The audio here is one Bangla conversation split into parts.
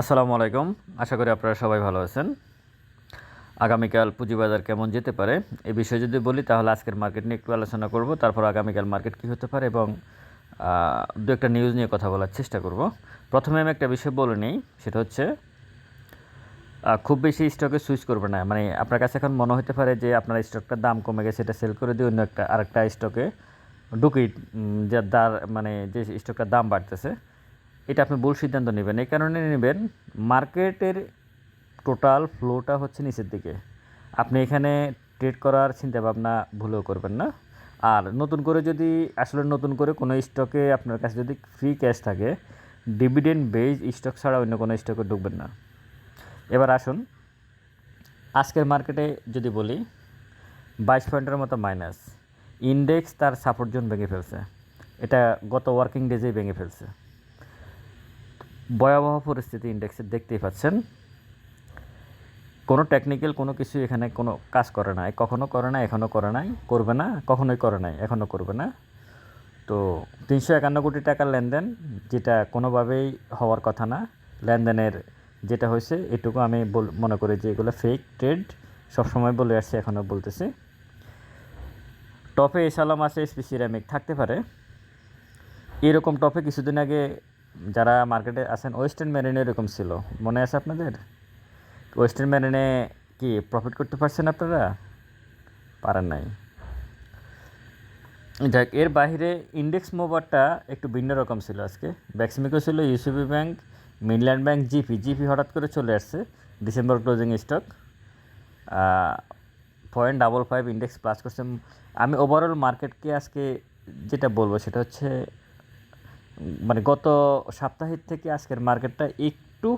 আসসালামু আলাইকুম। আশা করি আপনারা সবাই ভালো আছেন। আগামীকাল পুঁজিবাজার কেমন যেতে পারে এই বিষয়ে যদি বলি তাহলে আজকের মার্কেট নিয়ে একটু আলোচনা করব। তারপর আগামীকাল মার্কেট কী হতে পারে এবং দু একটা নিউজ নিয়ে কথা বলার চেষ্টা করব। প্রথমে আমি একটা বিষয় বলে নিই সেটা হচ্ছে খুব বেশি স্টকে সুইচ করবে না। মানে আপনার কাছে এখন মনে হতে পারে যে আপনার স্টকটার দাম কমে গেছে এটা সেল করে দিয়ে অন্য একটা আরেকটা স্টকে ঢুকি উম, যে দার মানে যে স্টকটার দাম বাড়তেছে। এটা আপনি ভুল সিদ্ধান্ত নেবেন। এই কারণে নেবেন, মার্কেটের টোটাল ফ্লোটা হচ্ছে নিচের দিকে। আপনি এখানে ট্রেড করার চিন্তা ভাবনা ভুলেও করবেন না। আর নতুন করে যদি, আসলে নতুন করে কোনো স্টকে আপনার কাছে যদি ফ্রি ক্যাশ থাকে ডিভিডেন্ড বেজ স্টক ছাড়া অন্য কোনো স্টকে ঢুকবেন না। এবার আসুন, আজকের মার্কেটে যদি বলি, বাইশ পয়েন্টের মতো মাইনাস ইন্ডেক্স তার সাপোর্ট জোন ভেঙে ফেলছে। এটা গত ওয়ার্কিং ডেজেই ভেঙে ফেলছে। ভয়াবহ পরিস্থিতি ইন্ডেক্সের দেখতেই পাচ্ছেন। কোনো টেকনিক্যাল কোনো কিছু এখানে কোনো কাজ করে নাই, কখনো করে না এখনও করে নাই, করবে না, কখনোই করে নাই এখনও করবে না। তো তিনশো একান্ন কোটি টাকার লেনদেন, যেটা কোনোভাবেই হওয়ার কথা না। লেনদেনের যেটা হয়েছে, এটুকু আমি মনে করি যে এগুলো ফেক ট্রেড সবসময় বলে আসছি এখনও বলতেছি। টপে এসালাম আছে এসপি সিরামিক থাকতে পারে। এরকম টপে কিছুদিন আগে যারা মার্কেটে আছেন ওয়েস্টার্ন মেরিনে এরকম ছিল। মনে আছে আপনাদের? ওয়েস্টার্ন মেরিনে কি প্রফিট করতে পারছেন আপনারা? পারেন নাই। যাক, এর বাইরে ইন্ডেক্স মোবারটা একটু ভিন্ন রকম ছিল আজকে। ব্যাক্সমিকো ছিল UCB bank Midland bank GP GP হঠাৎ করে চলে আসছে December closing stock point double five index plus করছে। আমি ওভারঅল মার্কেটকে আজকে যেটা বলব সেটা হচ্ছে মানে গত সপ্তাহের থেকে আজকের মার্কেটটা একটু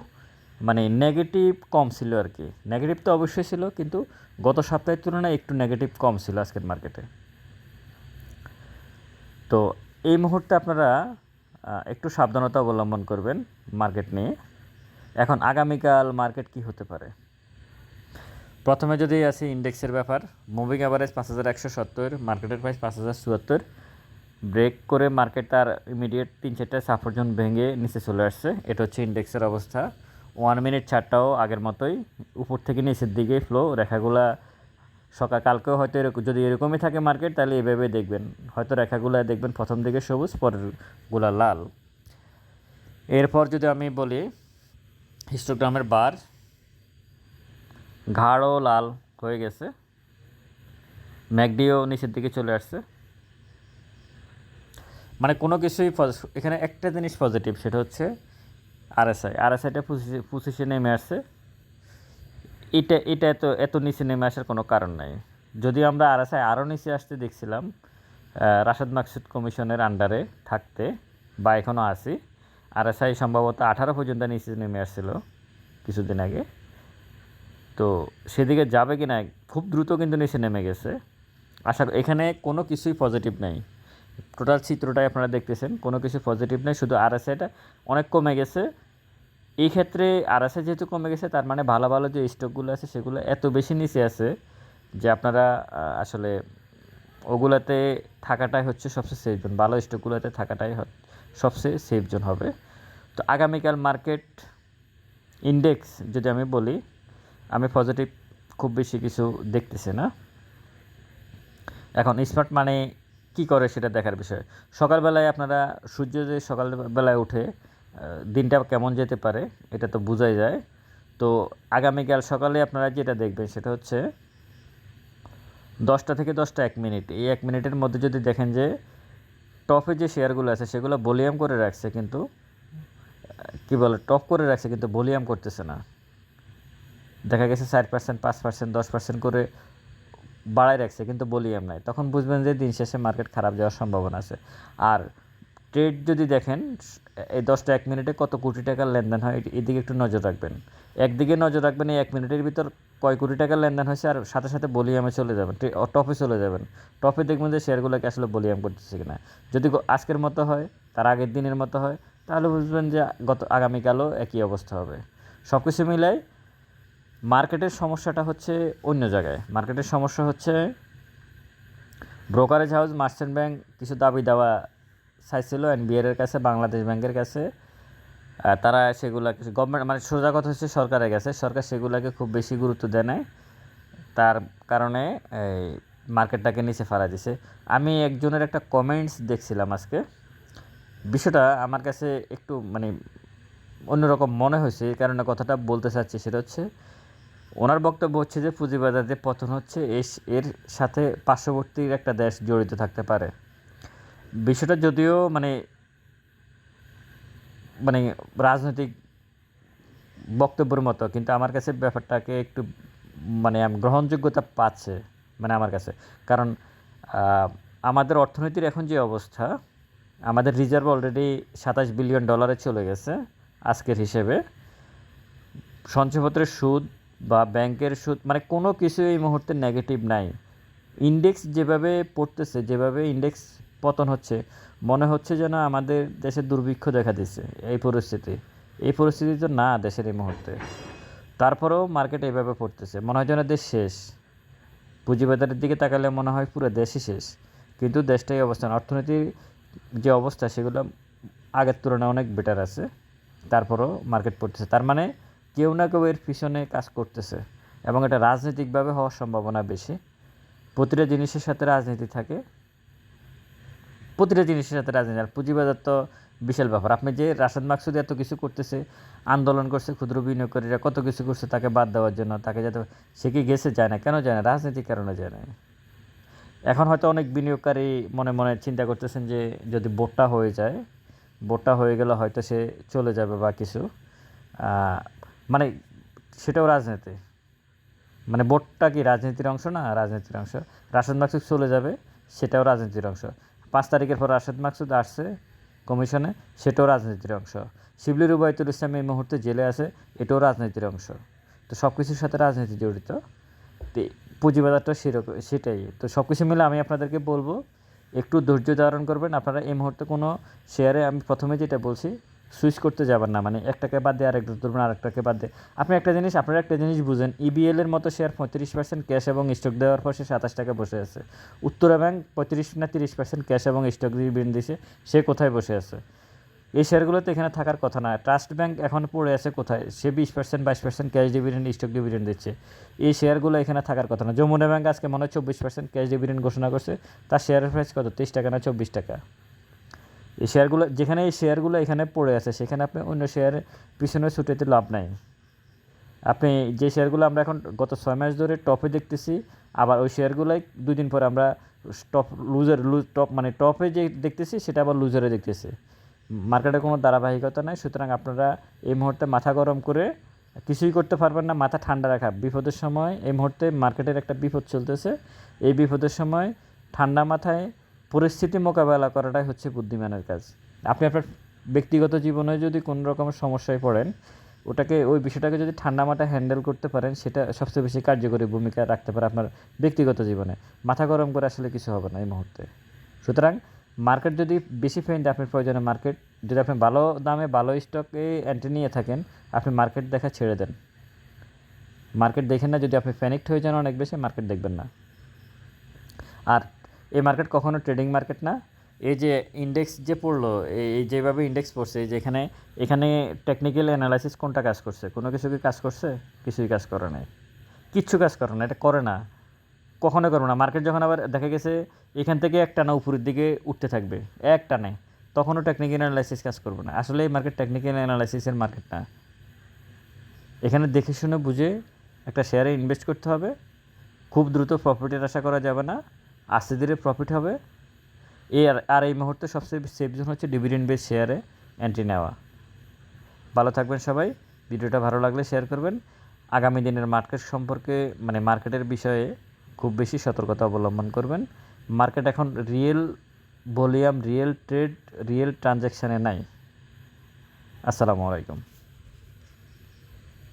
মানে নেগেটিভ কম ছিল আর কি। নেগেটিভ তো অবশ্যই ছিল, কিন্তু গত সপ্তাহের তুলনায় একটু নেগেটিভ কম ছিল আজকের মার্কেটে। তো এই মুহূর্তে আপনারা একটু সাবধানতা অবলম্বন করবেন মার্কেট নিয়ে। এখন আগামীকাল মার্কেট কি হতে পারে? প্রথমে যদি আসি ইন্ডেক্সের ব্যাপার মুভিং অ্যাভারেজ পাঁচ হাজার একশো সত্তর, মার্কেটের প্রাইস পাঁচ হাজার চুয়াত্তর। ব্রেক করে মার্কেট তার ইমিডিয়েট তিন চারটা সাপোর্ট জোন ভেঙে নিচে চলে আসছে। এটা হচ্ছে ইন্ডেক্সের অবস্থা। ওয়ান মিনিট চারটাও আগের মতোই উপর থেকে নিচের দিকে ফ্লো রেখাগুলা সকাল কালকেও হয়তো এরকম যদি এরকমই থাকে মার্কেট, তাহলে এভাবে দেখবেন। হয়তো রেখাগুলো দেখবেন প্রথম দিকে সবুজ, পরেরগুলা লাল। এরপর যদি আমি বলি হিস্টোগ্রামের বার ঘাড়ও লাল হয়ে গেছে। ম্যাকডিও নিচের দিকে চলে আসছে। মানে কোনো কিছুই এখানে একটা জিনিস পজিটিভ সেটা হচ্ছে আরএসআই আরএসআইটা পঁচিশে নেমে আসছে। এটা এটা এত এত নিচে নেমে আসার কোনো কারণ নাই। যদি আমরা আরএসআই আরও নিচে আসতে দেখছিলাম রাশেদ মাকসুদ কমিশনের আন্ডারে থাকতে, বা এখনও আছি। আরএসআই সম্ভবত আঠারো পর্যন্ত নিচে নেমে আসছিল কিছুদিন আগে। তো সেদিকে যাবে কি না খুব দ্রুত কিন্তু নিচে নেমে গেছে। আশা করি- এখানে কোনো কিছুই পজিটিভ নাই। টোটাল চিত্রটাই আপনারা দেখতেছেন। কোনো কিছু পজিটিভ নেই, শুধু আরএসআইটা অনেক কমে গেছে। এই ক্ষেত্রে আরএসআই যেহেতু কমে গেছে, তার মানে ভালো ভালো যে স্টকগুলো আছে, সেগুলো এত বেশি নিচে আছে যে আপনারা আসলে ওগুলাতে থাকাটাই হচ্ছে সবচেয়ে সেফ জোন ভালো স্টকগুলোতে থাকাটাই সবচেয়ে সেফ জোন হবে। তো আগামীকাল মার্কেট ইন্ডেক্স যদি আমি বলি, আমি পজিটিভ খুব বেশি কিছু দেখতেছি না। এখন স্মার্ট মানে কি করে সেটা দেখার বিষয়? সকালবেলায় আপনারা সূর্য যে সকালবেলায় উঠে দিনটা কেমন যেতে পারে, এটা তো বোঝাই যায়। তো আগামীকাল সকালে আপনারা যেটা দেখবেন সেটা হচ্ছে, দশটা থেকে দশটা এক মিনিট। এই এক মিনিটের মধ্যে যদি দেখেন যে, টপে যে শেয়ারগুলো আছে সেগুলো ভলিউম করে রাখছে কিন্তু, কি বলে, টপ করে রাখছে কিন্তু ভলিউম করতেছে না। দেখা গেছে চার পার্সেন্ট পাঁচ পার্সেন্ট দশ পার্সেন্ট করে বাড়ায় রাখছে, কিন্তু ভলিউম নাই। তখন বুঝবেন যে দিন শেষে মার্কেট খারাপ যাওয়ার সম্ভাবনা আছে। আর ট্রেড যদি দেখেন, এই দশটা এক মিনিটে কত কোটি টাকার লেনদেন হয় এদিকে একটু নজর রাখবেন। একদিকে নজর রাখবেন, এই এক মিনিটের ভিতর কয় কোটি টাকার লেনদেন হয়েছে, আর সাথে সাথে ভলিউমে চলে যাবেন টপে চলে যাবেন। টপে দেখবেন যে শেয়ারগুলোকে আসলে ভলিউম করতেছে কিনা। যদি আজকের মতো হয়, তার আগের দিনের মতো হয়, তাহলে বুঝবেন যে গত আগামীকালও একই অবস্থা হবে। সব কিছু মিলাই মার্কেটের সমস্যাটা হচ্ছে অন্য জায়গায়। মার্কেটের সমস্যা হচ্ছে ব্রোকারেজ হাউস মার্চেন্ট ব্যাংক কিছু দাবি দেওয়া চাইছিল এনবিআর এর কাছে, বাংলাদেশ ব্যাংকের কাছে। তারা সেগুলাকে গভর্নমেন্ট মানে সোজা কথা হচ্ছে সরকারের কাছে। সরকার সেগুলাকে খুব বেশি গুরুত্ব দেয় না তার কারণে এই মার্কেটটাকে নিচে ফেলা দিছে। আমি একজনের একটা কমেন্টস দেখছিলাম আজকে। বিষয়টা আমার কাছে একটু মানে অন্যরকম মনে হয়েছে, এই কারণে কথাটা বলতে চাচ্ছি, সেটা হচ্ছে ওনার বক্তব্য হচ্ছে যে পুঁজিবাজার যে পতন হচ্ছে এর সাথে পার্শ্ববর্তী একটা দেশ জড়িত থাকতে পারে। বিষয়টা যদিও মানে মানে রাজনৈতিক বক্তব্যের মতো, কিন্তু আমার কাছে ব্যাপারটাকে একটু মানে গ্রহণযোগ্যতা পাচ্ছে মানে আমার কাছে। কারণ আমাদের অর্থনীতির এখন যে অবস্থা, আমাদের রিজার্ভ অলরেডি সাতাশ বিলিয়ন ডলারে চলে গেছে আজকের হিসেবে। সঞ্চয়পত্রের সুদ বা ব্যাংকের সুদ মানে কোনো কিছু এই মুহূর্তে নেগেটিভ নাই। ইন্ডেক্স যেভাবে পড়তেছে, যেভাবে ইন্ডেক্স পতন হচ্ছে, মনে হচ্ছে যেন আমাদের দেশে দুর্ভিক্ষ দেখা দিচ্ছে এই পরিস্থিতি। এই পরিস্থিতি তো না দেশের এই মুহূর্তে। তারপরেও মার্কেট এইভাবে পড়তেছে, মনে হয় যেন দেশ শেষ। পুঁজিবাজারের দিকে তাকালে মনে হয় পুরো দেশই শেষ। কিন্তু দেশটাই অবস্থান, অর্থনীতির যে অবস্থা, সেগুলো আগের তুলনায় অনেক বেটার আছে। তারপরও মার্কেট পড়তেছে। তার মানে কেউ না কেউ এর পিছনে কাজ করতেছে এবং এটা রাজনৈতিকভাবে হওয়ার সম্ভাবনা বেশি। প্রতিটা জিনিসের সাথে রাজনীতি থাকে। প্রতিটা জিনিসের সাথে রাজনীতি আর পুঁজিবাজার তো বিশাল ব্যাপার। আপনি যে রাশেদ মাকসুদ এত কিছু করতেছে, আন্দোলন করছে, ক্ষুদ্র বিনিয়োগকারীরা কত কিছু করছে তাকে বাদ দেওয়ার জন্য, তাকে যাতে সে কি গেছে যায় না, কেন যায় না, রাজনীতির কারণে যায় না। এখন হয়তো অনেক বিনিয়োগকারী মনে মনে চিন্তা করতেছেন যে যদি বোটটা হয়ে যায়, ভোটটা হয়ে গেলে হয়তো সে চলে যাবে বা কিছু। মানে সেটাও রাজনীতি। মানে ভোটটা কি রাজনীতির অংশ না রাজনীতির অংশ? রাশেদ মাকসুদ চলে যাবে, সেটাও রাজনীতির অংশ। পাঁচ তারিখের পর রাশেদ মাকসুদ আসছে কমিশনে, সেটাও রাজনীতির অংশ। শিবলি রুবায়তুল ইসলাম এই মুহূর্তে জেলে আছে, এটাও রাজনীতির অংশ। তো সব কিছুর সাথে রাজনীতি জড়িত। তো পুঁজিবাজারটা সেরকম, সেটাই। তো সব কিছু মিলে আমি আপনাদেরকে বলব, একটু ধৈর্য ধারণ করবেন। আপনারা এই মুহূর্তে কোনো শেয়ারে আমি প্রথমে যেটা বলছি সুইচ করতে যাবেন না মানে একটাকে বাদ দিয়ে আরেকটা ধরবেন আরেকটাকে বাদ দিয়ে। আপনি একটা জিনিস, আপনারা একটা জিনিস বুঝেন ইবিএল এর মতো শেয়ার পঁয়ত্রিশ পার্সেন্ট ক্যাশ এবং স্টক দেওয়ার পর সে সাতাশ টাকা বসে আছে। উত্তরা ব্যাংক পঁয়ত্রিশ না তিরিশ পার্সেন্ট ক্যাশ এবং স্টক ডিভিডেন্ড দিছে, সে কোথায় বসে আছে? এই শেয়ারগুলোতে এখানে থাকার কথা না। ট্রাস্ট ব্যাংক এখন পড়ে আছে কোথায়? সে বিশ পার্সেন্ট বাইশ percent cash dividend stock dividend দিচ্ছে। এই শেয়ারগুলো এখানে থাকার কথা না। যমুনা ব্যাংক আজকে মনে হয় চব্বিশ পার্সেন্ট ক্যাশ ডিভিডেন্ড ঘোষণা করছে। তার শেয়ারের প্রাইস কত? তেইশ টাকা না চব্বিশ টাকা? এই শেয়ারগুলো, যেখানে এই শেয়ারগুলো এখানে পড়ে আছে, সেখানে আপনি অন্য শেয়ারের পিছনে ছুটেতে লাভ নাই। আপনি যে শেয়ারগুলো আমরা এখন গত ছয় মাস ধরে টপে দেখতেছি, আবার ওই শেয়ারগুলোই দুই দিন পরে আমরা টপ লুজার লুজ টপ মানে টপে যে দেখতেছি, সেটা আবার লুজারে দেখতেছি। মার্কেটে কোনো ধারাবাহিকতা নাই, সুতরাং আপনারা এই মুহূর্তে মাথা গরম করে কিছুই করতে পারবেন না, মাথা ঠান্ডা রাখা। বিপদের সময় এই মুহূর্তে মার্কেটের একটা বিপদ চলতেছে। এই বিপদের সময় ঠান্ডা মাথায় পরিস্থিতি মোকাবেলা করাটাই হচ্ছে বুদ্ধিমানের কাজ। আপনি আপনার ব্যক্তিগত জীবনে যদি কোনো রকমের সমস্যায় পড়েন, ওটাকে, ওই বিষয়টাকে যদি ঠান্ডা মাথায় হ্যান্ডেল করতে পারেন, সেটা সবচেয়ে বেশি কার্যকরী ভূমিকা রাখতে পারে আপনার ব্যক্তিগত জীবনে। মাথা গরম করে আসলে কিছু হবে না এই মুহূর্তে। সুতরাং মার্কেট যদি বেশি ফেন্ড আপনার প্রয়োজনে মার্কেট যদি আপনি ভালো দামে ভালো স্টকে এন্ট্রি নিয়ে থাকেন, আপনি মার্কেট দেখা ছেড়ে দেন। মার্কেট দেখেন না, যদি আপনি প্যানিকড হয়ে যান অনেক বেশি মার্কেট দেখবেন না। আর এই মার্কেট কখনো ট্রেডিং মার্কেট না। এই যে ইন্ডেক্স যে পড়ল, এই যেভাবে ইন্ডেক্স পড়ছে, এই যে এখানে টেকনিক্যাল অ্যানালাইসিস কোনটা কাজ করছে? কোনো কিছু কি কাজ করছে? কিছুই কাজ করে নাই। কিচ্ছু কাজ করে না, এটা করে না। কখনো করব না। মার্কেট যখন আবার দেখা গেছে, এখান থেকে এক টানা উপরের দিকে উঠতে থাকবে, এক টানে। তখনও টেকনিক্যাল অ্যানালাইসিস কাজ করবে না। আসলে এই মার্কেট টেকনিক্যাল অ্যানালাইসিসের মার্কেট না। এখানে দেখে শুনে বুঝে একটা শেয়ারে ইনভেস্ট করতে হবে। খুব দ্রুত প্রফিটের আশা করা যাবে না। আস্তে ধীরে প্রফিট হবে। এই আর এই মুহূর্তে সবচেয়ে সেফ জোন হচ্ছে ডিভিডেন্ড বেস শেয়ারে এন্ট্রি নেওয়া। ভালো থাকবেন সবাই। ভিডিওটা ভালো লাগলে শেয়ার করবেন। আগামী দিনের মার্কেট সম্পর্কে মানে মার্কেটের বিষয়ে খুব বেশি সতর্কতা অবলম্বন করবেন। মার্কেট এখন real volume real trade real ট্রানজ্যাকশানে নাই। আসসালামু আলাইকুম।